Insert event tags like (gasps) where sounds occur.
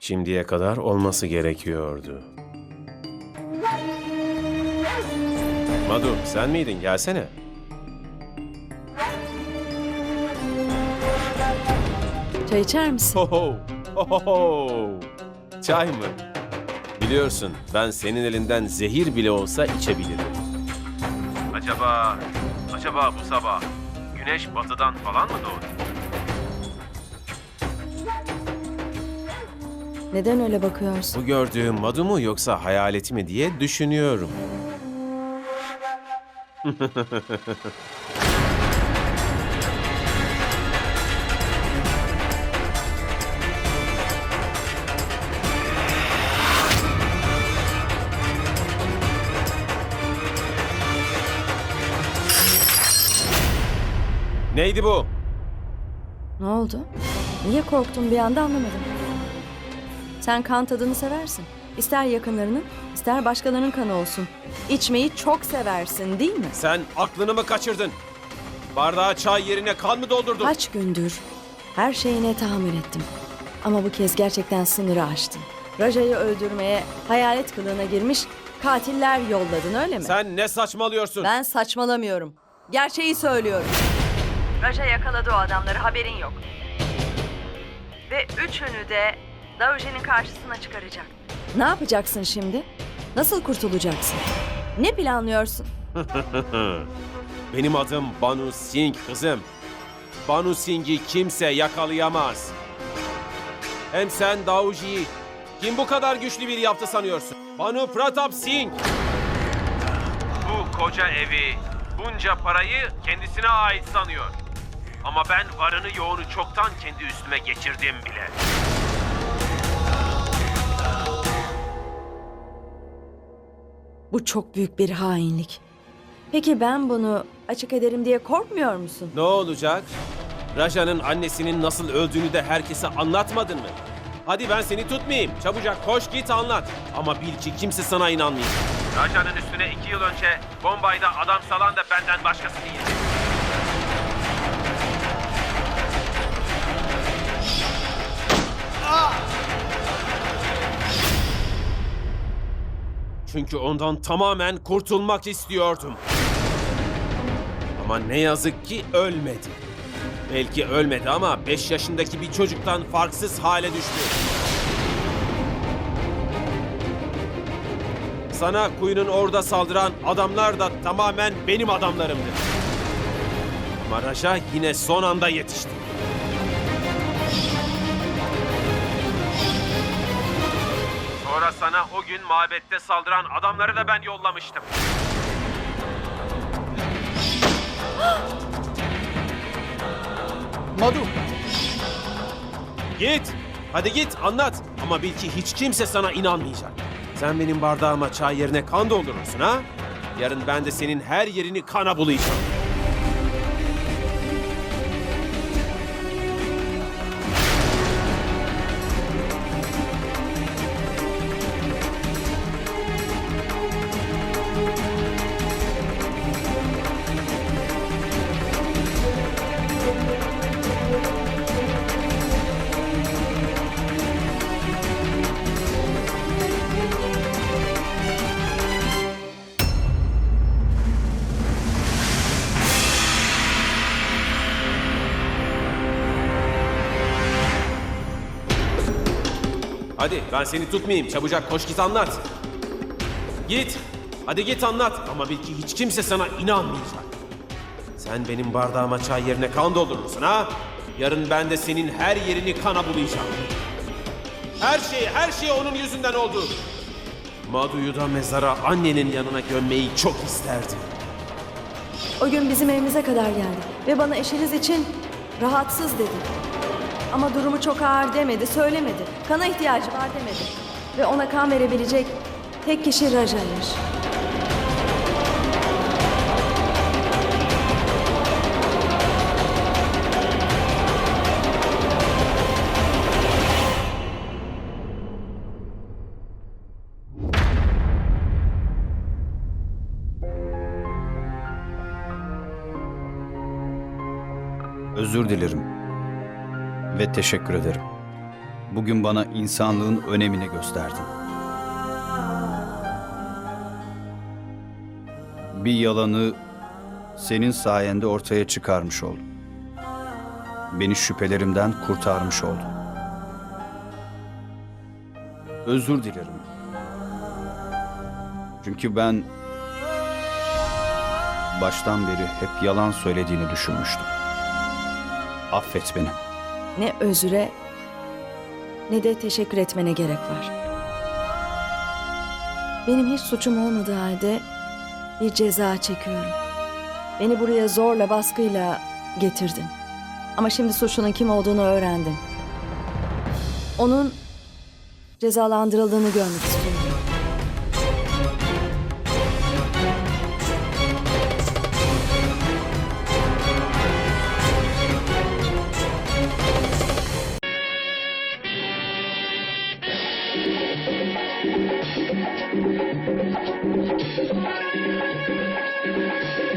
Şimdiye kadar olması gerekiyordu. Madu sen miydin? Gelsene. Çay içer misin? Ho ho. Ho ho ho. Çay mı? Biliyorsun ben senin elinden zehir bile olsa içebilirim. Acaba, acaba bu sabah güneş batıdan falan mı doğdu? Neden öyle bakıyorsun? Bu gördüğüm Madu mu yoksa hayaleti mi diye düşünüyorum. Neydi bu? Ne oldu? Niye korktun bir anda anlamadım. Sen kan tadını seversin. İster yakınlarının, ister başkalarının kanı olsun. İçmeyi çok seversin değil mi? Sen aklını mı kaçırdın? Bardağa çay yerine kan mı doldurdun? Kaç gündür her şeyine tahammül ettim. Ama bu kez gerçekten sınırı aştın. Raja'yı öldürmeye hayalet kılığına girmiş katiller yolladın öyle mi? Sen ne saçmalıyorsun? Ben saçmalamıyorum. Gerçeği söylüyorum. Raja yakaladı o adamları haberin yok. Ve üçünü de Davuji'nin karşısına çıkaracak. Ne yapacaksın şimdi? Nasıl kurtulacaksın? Ne planlıyorsun? (laughs) Benim adım Banu Singh kızım. Banu Singh'i kimse yakalayamaz. Hem sen Dauji'yi kim bu kadar güçlü biri yaptı sanıyorsun? Banu Pratap Singh. Bu koca evi, bunca parayı kendisine ait sanıyor. Ama ben varını yoğunu çoktan kendi üstüme geçirdim bile. Bu çok büyük bir hainlik. Peki ben bunu açık ederim diye korkmuyor musun? Ne olacak? Raja'nın annesinin nasıl öldüğünü de herkese anlatmadın mı? Hadi ben seni tutmayayım. Çabucak koş git anlat. Ama bil ki kimse sana inanmayacak. Raja'nın üstüne iki yıl önce Bombay'da adam salan da benden başkası değil. Çünkü ondan tamamen kurtulmak istiyordum. Ama ne yazık ki ölmedi. Belki ölmedi ama 5 yaşındaki bir çocuktan farksız hale düştü. Sana kuyunun orada saldıran adamlar da tamamen benim adamlarımdı. Ama Raja yine son anda yetişti. Sonra sana o gün mabette saldıran adamları da ben yollamıştım. (gasps) Madu, Git. Hadi git anlat. Ama bil ki hiç kimse sana inanmayacak. Sen benim bardağıma çay yerine kan doldurursun ha? Yarın ben de senin her yerini kana bulayacağım. Hadi ben seni tutmayayım. Çabucak koş git anlat. Git. Hadi git anlat. Ama bil ki hiç kimse sana inanmayacak. Sen benim bardağıma çay yerine kan doldurursun ha? Yarın ben de senin her yerini kana bulayacağım. Her şey, her şey onun yüzünden oldu. Madu'yu da mezara annenin yanına gömmeyi çok isterdi. O gün bizim evimize kadar geldi ve bana eşiniz için rahatsız dedi. Ama durumu çok ağır demedi, söylemedi. Kana ihtiyacı var demedi. Ve ona kan verebilecek tek kişi Raja'ymış. özür dilerim. Ve teşekkür ederim. Bugün bana insanlığın önemini gösterdin. Bir yalanı senin sayende ortaya çıkarmış oldum. Beni şüphelerimden kurtarmış oldun. Özür dilerim. Çünkü ben baştan beri hep yalan söylediğini düşünmüştüm. Affet beni. Ne özüre ne de teşekkür etmene gerek var. Benim hiç suçum olmadığı halde bir ceza çekiyorum. Beni buraya zorla baskıyla getirdin. Ama şimdi suçlunun kim olduğunu öğrendin. Onun cezalandırıldığını görmek istiyorum. Thank you.